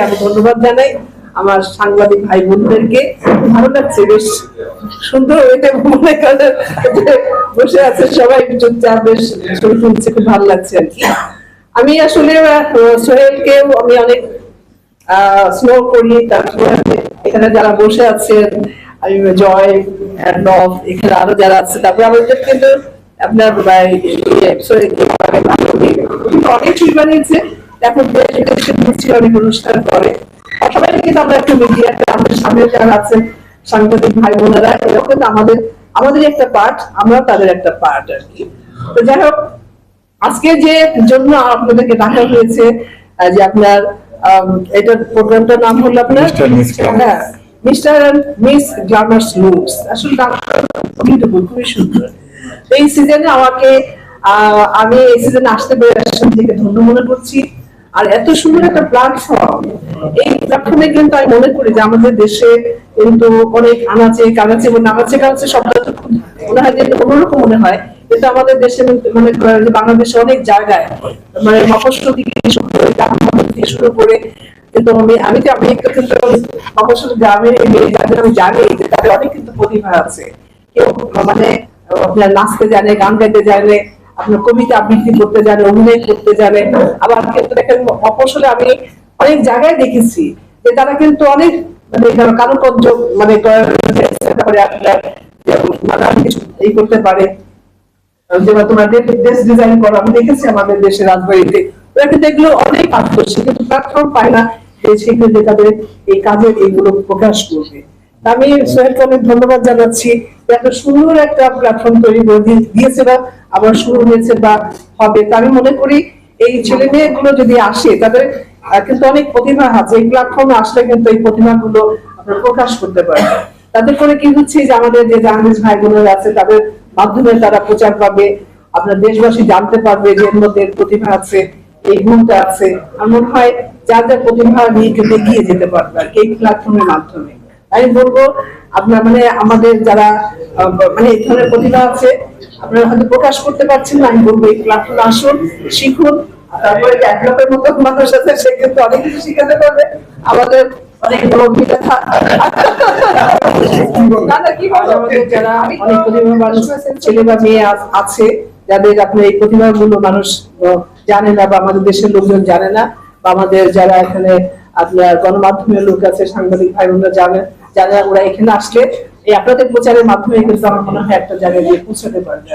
আমি ধন্যবাদ জানাই আমার সাংবাদিক ভাই বোনদেরকে ভালো লাগছে বেশ সুন্দর এটা মনে করেন বসে আছে সবাই চুপচাপ বেশ তুলছে খুব ভালো লাগছে আর কি আমি আসলে সোহেলকেও আমি অনেক স্নো করি তারপরে এখানে যারা বসে আছেন আমি জয় নব এখানে আরও যারা আছে তারপরে আমাদের কিন্তু আপনার ইয়ে, অনেক ছবি বানিয়েছে এখন দেশ বিদেশে ঘুরছি অনেক অনুষ্ঠান করে সবাই কিন্তু আমরা একটু মিডিয়াতে আমাদের সামনে যারা আছেন সাংবাদিক ভাই বোনেরা এরাও কিন্তু আমাদের আমাদের একটা পার্ট আমরাও তাদের একটা পার্ট আর কি। তো যাই হোক আজকে যে জন্য আপনাদেরকে ডাকা হয়েছে যে আপনার এটার প্রোগ্রামটার নাম হলো আপনার. হ্যাঁ mister and miss glamours looks আসলে বিউটিফুল খুবই সুন্দর। এই সিজনে আমাকে আহ, আমি এই সিজনে আসতে পেরে আসলে থেকে ধন্য মনে করছি। আর এত সুন্দর একটা প্ল্যাটফর্ম এই প্ল্যাটফর্মে কিন্তু আমি মনে করি যে আমাদের দেশে কিন্তু অনেক আনাচে, কানাচে এবং নামাচে কানাচে শব্দটা খুব মনে হয় যে অন্যরকম মনে হয়। কিন্তু আমাদের দেশে মানে বাংলাদেশে অনেক জায়গায় মানে মফস্বল থেকে শুরু করে কিন্তু আমি আমি তো, আমি একটু কিন্তু মফস্বল গ্রামের মেয়ে যাদের আমি জানি যে তাদের অনেক কিন্তু প্রতিভা আছে। কেউ মানে আপনার নাচতে জানে, গান গাইতে জানে, আপনার কবিতা আবৃত্তি করতে জানে, অভিনয় করতে জানে, আবার কিন্তু দেখেন মফস্বলে আমি অনেক জায়গায় দেখেছি যে তারা কিন্তু অনেক মানে কারুকার্য মানে এই করতে পারে। যেটা তোমার ড্রেস ডিজাইন করা, আমি দেখেছি আমাদের দেশে রাজবাড়িতে। ওরা কিন্তু এগুলো অনেক কিন্তু প্ল্যাটফর্ম পায় না সেখানে তাদের এই কাজের এইগুলো প্রকাশ করবে। আমি সোহেলকে অনেক ধন্যবাদ জানাচ্ছি এত সুন্দর একটা প্ল্যাটফর্ম তৈরি করে দিয়ে- দিয়েছে বা আবার শুরু হয়েছে বা হবে। তা আমি মনে করি এই ছেলে মেয়েগুলো যদি আসে, তাদের কিন্তু অনেক প্রতিভা আছে। এই প্ল্যাটফর্মে আসলে কিন্তু এই প্রতিভাগুলো আপনারা প্রকাশ করতে পারবে তাদের করে কি হচ্ছে যে আমাদের যে জার্নালিস্ট ভাই বোনেরা আছে, তাদের মাধ্যমে তারা প্রচার পাবে। আপনার দেশবাসী জানতে পারবে যে এর প্রতিভা আছে, এই গুণটা আছে। আর মনে হয় যার যার প্রতিভা নিয়ে কিন্তু এগিয়ে যেতে পারবে আর এই প্ল্যাটফর্মের মাধ্যমে। আমি বলব, আপনার মানে আমাদের যারা মানে এই ধরনের প্রতিভা আছে আপনারা হয়তো প্রকাশ করতে পারছেন না আমি বলব এই প্ল্যাটফর্মে আসুন শিখুন তারপরে ডেভেলপের মতো মানুষ আছে সে কিন্তু অনেক কিছু শিখাতে পারবে আমাদের অনেক বড় অভিজ্ঞতা না, না, কি বলব? আমাদের যারা অনেক প্রতিভাবান ছেলে বা মেয়ে আছে যাদের আপনার এই প্রতিভাগুলো মানুষ জানে না বা আমাদের দেশের লোকজন জানে না বা আমাদের যারা এখানে আপনার গণমাধ্যমের লোক আছে সাংবাদিক ভাই বোনরা জানে যারা ওরা এখানে আসলে এই আপনাদের প্রচারের মাধ্যমে কিন্তু আমার মনে হয় একটা জায়গায় গিয়ে পৌঁছাতে পারবে